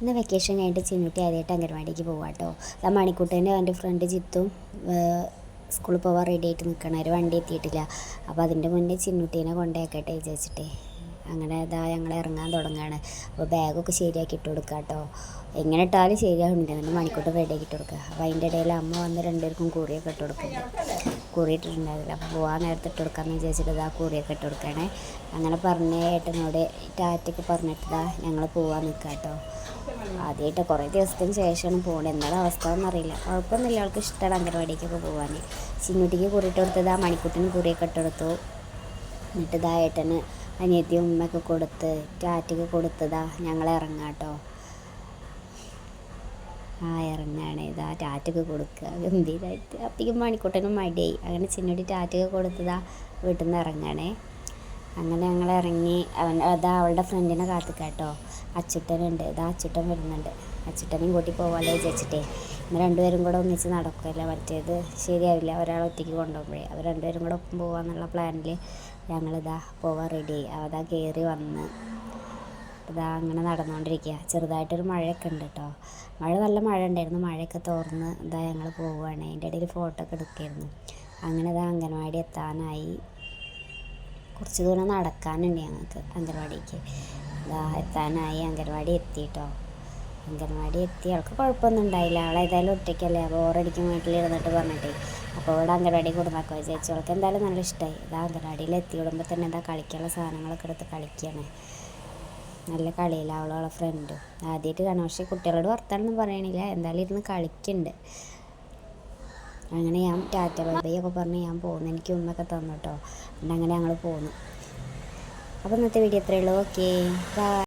ഇന്ന് വെക്കേഷൻ കഴിഞ്ഞിട്ട് ചിന്നുട്ടി ആദ്യമായിട്ട് അംഗൻവാടിക്ക് പോവാം കേട്ടോ ആ മണിക്കൂട്ടന്റെ എന്റെ ഫ്രണ്ട് ജിത്തും സ്കൂളിൽ പോവാൻ റെഡി ആയിട്ട് നിൽക്കണം വണ്ടി എത്തിയിട്ടില്ല. അപ്പോൾ അതിന്റെ മുന്നേ ചിന്നുട്ടീനെ കൊണ്ടേക്കട്ടെ വിചാരിച്ചിട്ടേ. അങ്ങനെ ഇതാ ഞങ്ങൾ ഇറങ്ങാൻ തുടങ്ങുകയാണ് അപ്പോൾ ബാഗൊക്കെ ശരിയാക്കി ഇട്ട് കൊടുക്കുക കേട്ടോ എങ്ങനെ ഇട്ടാലും ശരിയാവുന്നില്ല എന്നിട്ട് മണിക്കൂട്ട് ആക്കി ഇട്ട് കൊടുക്കുക അപ്പോൾ അതിന്റെ ഇടയിൽ അമ്മ വന്ന് രണ്ടുപേർക്കും കുറിയൊക്കെ ഇട്ട് കൊടുക്കുന്നുണ്ട്. കുറി അപ്പോൾ പോകാൻ നേരത്തെ ഇട്ട് കൊടുക്കാമെന്ന് വിചാരിച്ചിട്ട് ഇതാ കുറിയൊക്കെ ഇട്ട് കൊടുക്കണേ. അങ്ങനെ പറഞ്ഞ ഏട്ടനോട് ടാറ്റയ്ക്ക് പറഞ്ഞിട്ട് ഞങ്ങൾ പോവാൻ നിൽക്കാം കേട്ടോ ആദ്യമായിട്ട് കുറേ ദിവസത്തിന് ശേഷമാണ് പോകുന്നത് എന്താണ് അവസ്ഥ എന്നറിയില്ല. കുഴപ്പമൊന്നുമില്ല. അവൾക്ക് ഇഷ്ടമാണ് അംഗൻവാടിക്കൊക്കെ പോകാൻ ചിന്നുട്ടിക്ക് കുറിയിട്ട് കൊടുത്തത് ആ മണിക്കുട്ടിന് കുറിയൊക്കെ ഇട്ടെടുത്തു എന്നിട്ട് ഇതാ ഏട്ടന് അനിയത്തിയും ഉമ്മയൊക്കെ കൊടുത്ത് ടാറ്റയ്ക്ക് കൊടുത്തതാ. ഞങ്ങൾ ഇറങ്ങാട്ടോ ആ ഇറങ്ങാണ്. ഇതാ ടാറ്റൊക്കെ കൊടുക്കുക. ഗംഭീരമായിട്ട് അപ്പോഴേക്കും മണിക്കൂട്ടനും മടിയായി. അങ്ങനെ ചിന്നോടി ടാറ്റൊക്കെ കൊടുത്തതാ വീട്ടിൽ നിന്ന് ഇറങ്ങണേ. അങ്ങനെ ഞങ്ങൾ ഇറങ്ങി. അവൻ അതാ അവളുടെ ഫ്രണ്ടിനെ കാത്തിക്കാട്ടോ അച്ചുട്ടനുണ്ട് ഇതാ അച്ചുട്ടൻ വരുന്നുണ്ട്. അച്ചുട്ടനെയും കൂട്ടി പോകാമല്ലോ വിചാരിച്ചിട്ടേ. ഇന്ന് രണ്ടുപേരും കൂടെ ഒന്നിച്ച് നടക്കില്ല മറ്റേത് ശരിയാവില്ല. ഒരാൾ ഒറ്റയ്ക്ക് കൊണ്ടുപോകുമ്പോഴേ. അവർ രണ്ടുപേരും കൂടെ ഒപ്പം പോകാമെന്നുള്ള പ്ലാനിൽ ഞങ്ങളിതാ പോവാൻ റെഡി അതാ കയറി വന്ന് ഇതാ അങ്ങനെ നടന്നുകൊണ്ടിരിക്കുക ചെറുതായിട്ടൊരു മഴയൊക്കെ ഉണ്ട് കേട്ടോ മഴ നല്ല മഴ ഉണ്ടായിരുന്നു. മഴയൊക്കെ തോർന്ന് ഇതാ ഞങ്ങൾ പോവുകയാണ് അതിന്റെ ഇടയിൽ ഫോട്ടോ ഒക്കെ എടുക്കായിരുന്നു. അങ്ങനെ ഇതാ അംഗൻവാടി എത്താനായി. കുറച്ച് ദൂരം നടക്കാനുണ്ട് ഞങ്ങൾക്ക് അംഗൻവാടിക്ക്. ഇതാ എത്താനായി അംഗൻവാടി എത്തി കേട്ടോ അംഗൻവാടി എത്തി. അവൾക്ക് കുഴപ്പമൊന്നും ഉണ്ടായില്ല. അവളെ ഏതായാലും ഒറ്റയ്ക്കല്ലേ. ബോറടിക്കും വീട്ടിലിരുന്നിട്ട് പറഞ്ഞിട്ട്. അപ്പോൾ ഇവിടെ അംഗൻവാടി കൊടുന്നാക്കുക ചേച്ചി. അവൾക്ക് എന്തായാലും നല്ല ഇഷ്ടമായി. ഇതാ അംഗൻവാടിയിൽ എത്തി വിടുമ്പോൾ തന്നെ എന്താ കളിക്കാനുള്ള സാധനങ്ങളൊക്കെ എടുത്ത് കളിക്കുകയാണ്. നല്ല കളിയില്ല? അവളവളെ ഫ്രണ്ടും ആദ്യമായിട്ട് കാണാം. പക്ഷേ കുട്ടികളോട് വർത്താനൊന്നും പറയണില്ല. എന്തായാലും ഇരുന്ന് കളിക്കുന്നുണ്ട്. അങ്ങനെ ഞാൻ ടാറ്റ ബൈ ഒക്കെ പറഞ്ഞ് ഞാൻ പോകുന്നു. എനിക്ക് ഉമ്മയൊക്കെ തന്നു കേട്ടോ. അങ്ങനെ ഞങ്ങൾ പോന്നു. അപ്പോൾ ഇന്നത്തെ വീഡിയോ ഇത്രയേ ഉള്ളൂ. Okay bye